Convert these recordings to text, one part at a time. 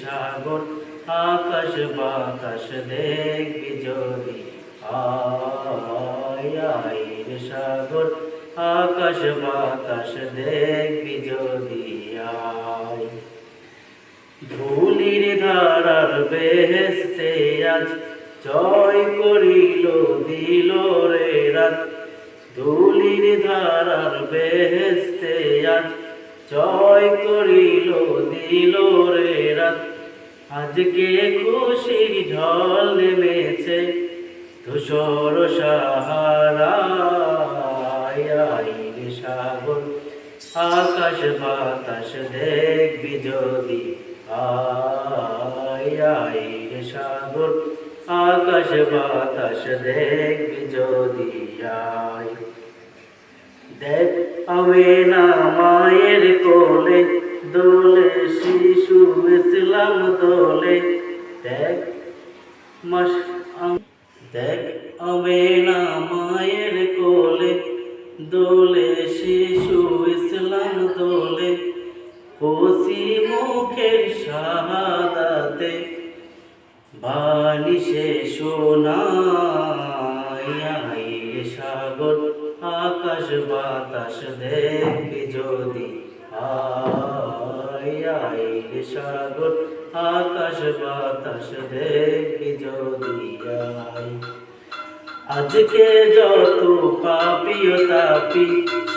সাগর, আকাশ বাতাস দেখবি যদি আয় আয় সাগর, আকাশ বাতাস দেখবি যদি ধুলির ধারার বেহেস্তে আজ জয় করিল, দিল রে রাত। ধুলির ধারার বেহেস্তে আজ জয় করিল, দিল রে রাত। আজকে খুশির ঢল নেমেছে, ধূসর সাহারায় সাগর। আকাশ বাতাস দেখবি যদি আয় সাগর। আকাশ বাতাস দেখবি যদি আয়। দেখ আমি না মায়ের কোলে, দোলে শিশু ইসলাম দোলে। দেখ মাস দেখ আমি না মায়ের কোলে, দোলে শিশু ইসলাম দোলে। খুশি মুখের শাহাদাতে বালিশে সোনাই সাগর। আকাশ বাতাস দেখবি যদি রে সাগর, আকাশ বাতাস দেখবি যদি আজকে যত পাপিও তাপি,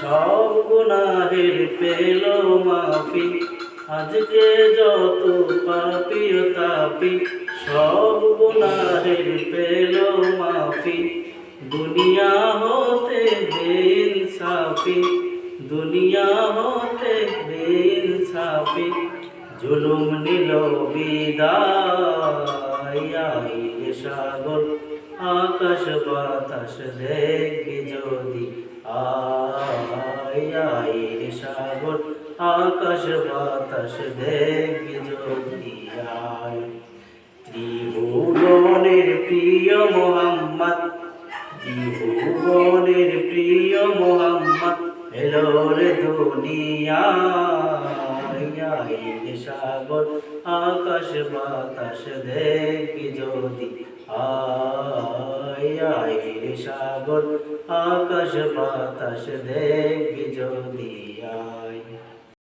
সব গুনাহের পেল মাফি। আজকে যত পাপিও তাপি, সব গুনাহের পেল মাফি। দুনিয়া হতে দিন সাফি দুনিয়া হতে দিন সাফি জুলুম নিল বিদায়। সাগর, আকাশ বাতাস দেখবি যদি আয়। সাগর, আকাশ বাতাস দেখবি যদি আয়। ত্রিভুবনের প্রিয় মোহাম্মদ ত্রিভুবনের প্রিয় মোহাম্মদ এলোর দুনিয়ায় সাগর, আকাশ বাতাস দেখবি যদি আয় সাগর, আকাশ বাতাস দেখবি যদি আয়।